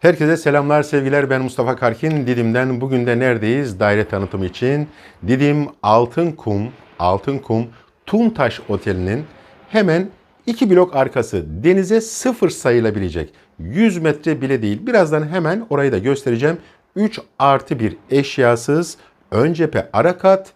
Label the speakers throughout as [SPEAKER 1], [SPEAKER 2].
[SPEAKER 1] Herkese selamlar, sevgiler. Ben Mustafa Karkin. Didim'den bugün de neredeyiz? Daire tanıtımı için. Didim Altınkum, Altınkum Tuntaş Oteli'nin hemen iki blok arkası denize sıfır sayılabilecek. 100 metre bile değil. Birazdan hemen orayı da göstereceğim. 3 artı 1 eşyasız ön cephe ara kat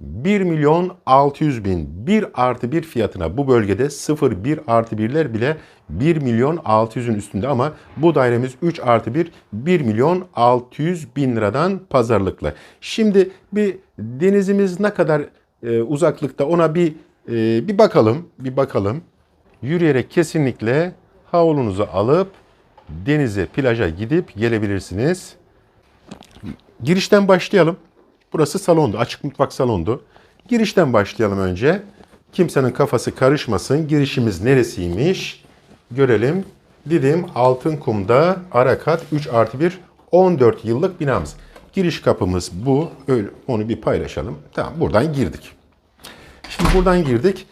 [SPEAKER 1] 1 milyon 600 bin 1 artı 1 fiyatına bu bölgede 0 1 artı 1'ler bile 1 milyon 600'ün üstünde ama bu dairemiz 3 artı 1 1 milyon 600 bin liradan pazarlıklı. Şimdi bir denizimiz ne kadar e, uzaklıkta ona bir e, bir bakalım bir bakalım. Yürüyerek kesinlikle havlunuzu alıp denize plaja gidip gelebilirsiniz. Girişten başlayalım. Burası salondu. Açık mutfak salondu. Girişten başlayalım önce. Kimsenin kafası karışmasın. Girişimiz neresiymiş? Görelim. Didim Altınkum'da Arakat 3 artı 1 14 yıllık binamız. Giriş kapımız bu. Öyle, onu bir paylaşalım. Tamam buradan girdik. Şimdi buradan girdik.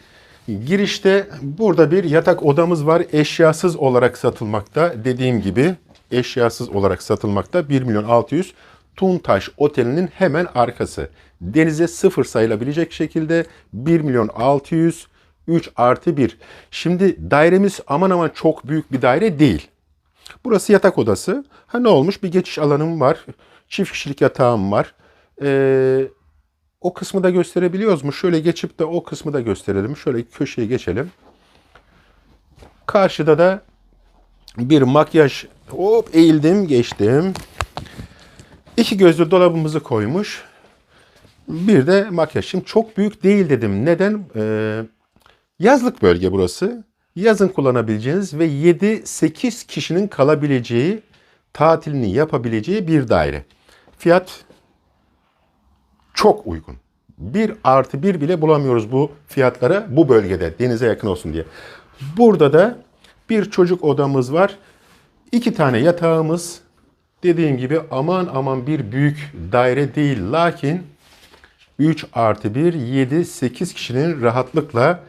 [SPEAKER 1] Girişte burada bir yatak odamız var. Eşyasız olarak satılmakta. Dediğim gibi eşyasız olarak satılmakta. 1 milyon 600 Tuntaş Oteli'nin hemen arkası. Denize sıfır sayılabilecek şekilde 1 milyon 600 3 artı 1. Şimdi dairemiz aman aman çok büyük bir daire değil. Burası yatak odası. Ha ne olmuş? Bir geçiş alanım var. Çift kişilik yatağım var. Ee, o kısmı da gösterebiliyoruz mu? Şöyle geçip de o kısmı da gösterelim. Şöyle köşeye geçelim. Karşıda da bir makyaj hop eğildim geçtim. İki gözlü dolabımızı koymuş. Bir de makyaj. Şimdi çok büyük değil dedim. Neden? Ee, yazlık bölge burası. Yazın kullanabileceğiniz ve 7-8 kişinin kalabileceği, tatilini yapabileceği bir daire. Fiyat çok uygun. 1 artı 1 bile bulamıyoruz bu fiyatlara bu bölgede denize yakın olsun diye. Burada da bir çocuk odamız var. İki tane yatağımız. Dediğim gibi aman aman bir büyük daire değil. Lakin 3 artı 1, 7, 8 kişinin rahatlıkla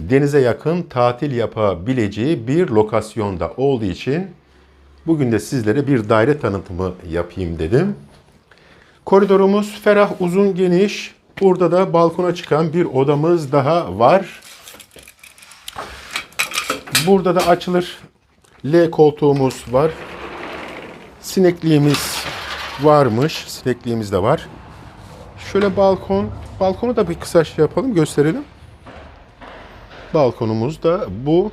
[SPEAKER 1] denize yakın tatil yapabileceği bir lokasyonda olduğu için bugün de sizlere bir daire tanıtımı yapayım dedim. Koridorumuz ferah, uzun, geniş. Burada da balkona çıkan bir odamız daha var. Burada da açılır L koltuğumuz var. Sinekliğimiz varmış. Sinekliğimiz de var. Şöyle balkon. Balkonu da bir kısa şey yapalım, gösterelim. Balkonumuz da bu.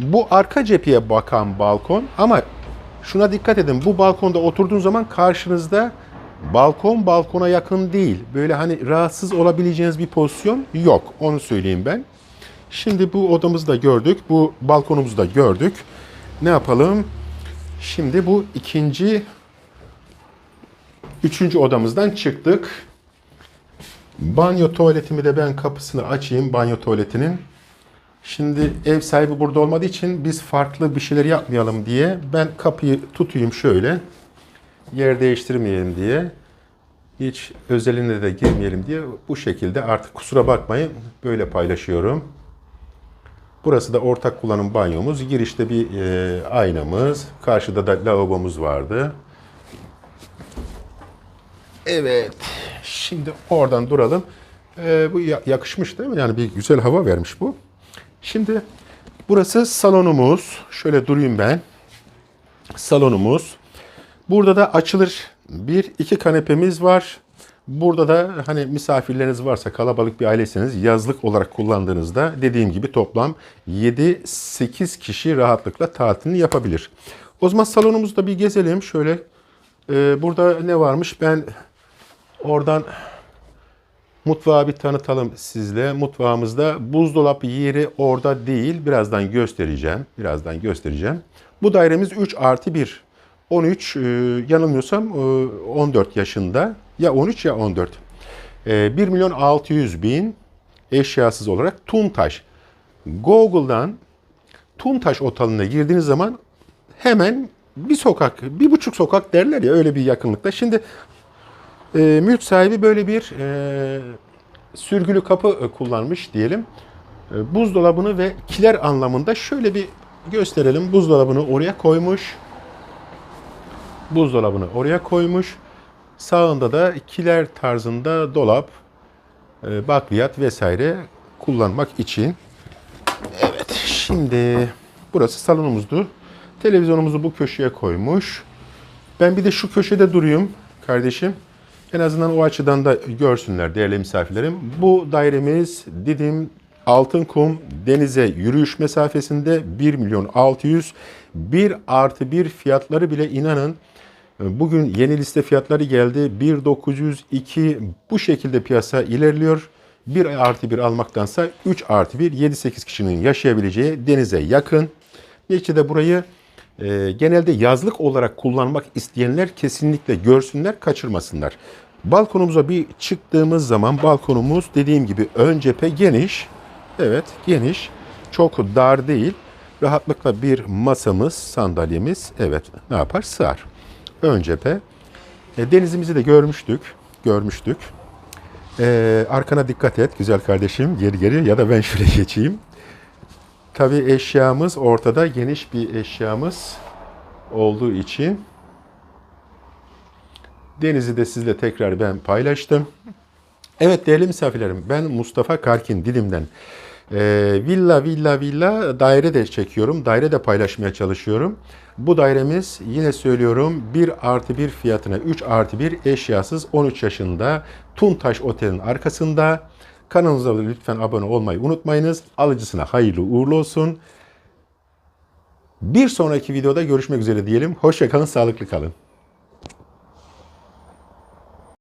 [SPEAKER 1] Bu arka cepheye bakan balkon ama şuna dikkat edin. Bu balkonda oturduğun zaman karşınızda balkon balkona yakın değil. Böyle hani rahatsız olabileceğiniz bir pozisyon yok. Onu söyleyeyim ben. Şimdi bu odamızı da gördük. Bu balkonumuzu da gördük. Ne yapalım? Şimdi bu ikinci, üçüncü odamızdan çıktık. Banyo tuvaletimi de ben kapısını açayım banyo tuvaletinin. Şimdi ev sahibi burada olmadığı için biz farklı bir şeyler yapmayalım diye ben kapıyı tutayım şöyle. Yer değiştirmeyelim diye. Hiç özeline de girmeyelim diye bu şekilde artık kusura bakmayın böyle paylaşıyorum. Burası da ortak kullanım banyomuz. Girişte bir e, aynamız. Karşıda da lavabomuz vardı. Evet. Şimdi oradan duralım. E, bu ya- yakışmış değil mi? Yani bir güzel hava vermiş bu. Şimdi burası salonumuz. Şöyle durayım ben. Salonumuz. Burada da açılır bir iki kanepemiz var. Burada da hani misafirleriniz varsa kalabalık bir ailesiniz yazlık olarak kullandığınızda dediğim gibi toplam 7-8 kişi rahatlıkla tatilini yapabilir. O zaman salonumuzda bir gezelim. Şöyle e, burada ne varmış ben oradan mutfağı bir tanıtalım sizle. Mutfağımızda buzdolabı yeri orada değil. Birazdan göstereceğim. Birazdan göstereceğim. Bu dairemiz 3 artı 1. 13 e, yanılmıyorsam e, 14 yaşında ya 13 ya 14. E, 1 milyon 600 bin eşyasız olarak Tuntaş. Google'dan Tuntaş Oteli'ne girdiğiniz zaman hemen bir sokak, bir buçuk sokak derler ya öyle bir yakınlıkta. Şimdi e, mülk sahibi böyle bir e, sürgülü kapı e, kullanmış diyelim. E, buzdolabını ve kiler anlamında şöyle bir gösterelim. Buzdolabını oraya koymuş. Buzdolabını oraya koymuş. Sağında da kiler tarzında dolap, e, bakliyat vesaire kullanmak için. Evet, şimdi burası salonumuzdu. Televizyonumuzu bu köşeye koymuş. Ben bir de şu köşede durayım kardeşim. En azından o açıdan da görsünler değerli misafirlerim. Bu dairemiz Didim Altınkum denize yürüyüş mesafesinde 1 milyon 600 1 artı 1 fiyatları bile inanın bugün yeni liste fiyatları geldi 1902 bu şekilde piyasa ilerliyor. 1 artı 1 almaktansa 3 artı 1 7-8 kişinin yaşayabileceği denize yakın. Neticede burayı e, genelde yazlık olarak kullanmak isteyenler kesinlikle görsünler, kaçırmasınlar. Balkonumuza bir çıktığımız zaman balkonumuz dediğim gibi ön cephe geniş. Evet geniş. Çok dar değil. Rahatlıkla bir masamız, sandalyemiz evet ne yapar? Sığar. Ön cephe. E, denizimizi de görmüştük. Görmüştük. E, arkana dikkat et güzel kardeşim. Geri geri ya da ben şöyle geçeyim. Tabii eşyamız ortada geniş bir eşyamız olduğu için denizi de sizle tekrar ben paylaştım. Evet değerli misafirlerim ben Mustafa Karkin Didim'den Ee, villa villa villa daire de çekiyorum. Daire de paylaşmaya çalışıyorum. Bu dairemiz yine söylüyorum 1 artı 1 fiyatına 3 artı 1 eşyasız 13 yaşında Tuntaş Otel'in arkasında. Kanalımıza lütfen abone olmayı unutmayınız. Alıcısına hayırlı uğurlu olsun. Bir sonraki videoda görüşmek üzere diyelim. Hoşçakalın, sağlıklı kalın.